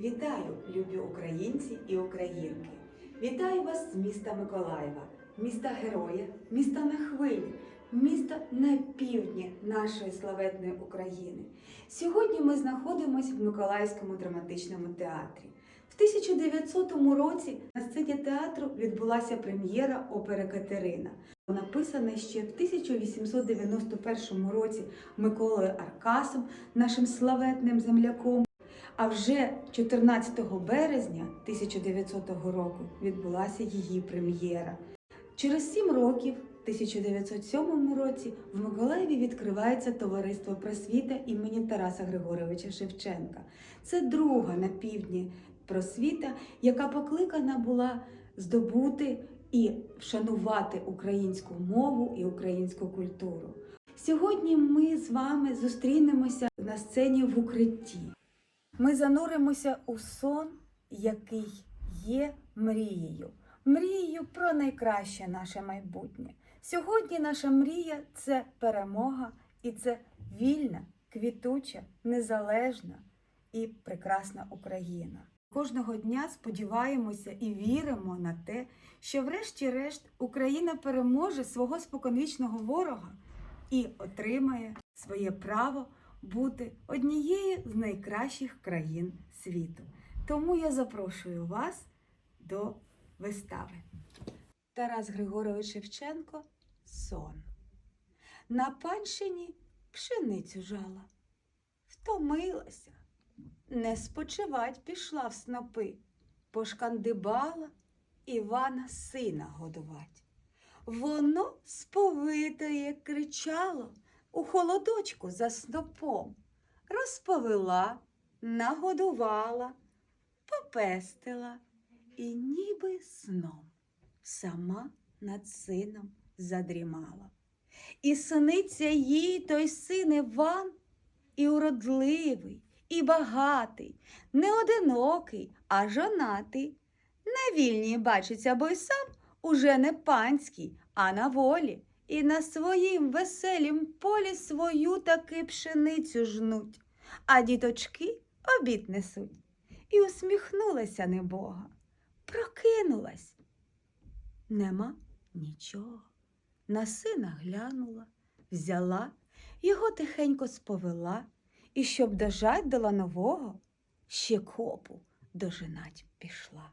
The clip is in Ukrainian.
Вітаю, любі українці і українки! Вітаю вас з міста Миколаєва, міста героя, міста на хвилі, міста на півдні нашої славетної України. Сьогодні ми знаходимося в Миколаївському драматичному театрі. В 1900 році на сцені театру відбулася прем'єра опери Катерина, написана ще в 1891 році Миколою Аркасом, нашим славетним земляком. А вже 14 березня 1900 року відбулася її прем'єра. Через сім років, в 1907 році, в Миколаєві відкривається товариство просвіта імені Тараса Григоровича Шевченка. Це друга на півдні просвіта, яка покликана була здобути і вшанувати українську мову і українську культуру. Сьогодні ми з вами зустрінемося на сцені в укритті. Ми зануримося у сон, який є мрією. Мрією про найкраще наше майбутнє. Сьогодні наша мрія це перемога і це вільна, квітуча, незалежна і прекрасна Україна. Кожного дня сподіваємося і віримо на те, що, врешті-решт, Україна переможе свого споконвічного ворога і отримає своє право бути однією з найкращих країн світу. Тому я запрошую вас до вистави. Тарас Григорович Шевченко Сон. На панщині пшеницю жала, втомилася, не спочивать пішла в снопи, пошкандибала Івана сина годувать. Воно сповитає кричало у холодочку за снопом, розповела, нагодувала, попестила і ніби сном сама над сином задрімала. І сниться їй той син Іван, і уродливий, і багатий, не одинокий, а жонатий. На вільній бачиться, бо й сам уже не панський, а на волі. І на своїм веселім полі свою таки пшеницю жнуть, а діточки обід несуть. І усміхнулася небога, прокинулась. Нема нічого. На сина глянула, взяла, його тихенько сповела, і щоб дожать до ланового, ще копу дожинать пішла.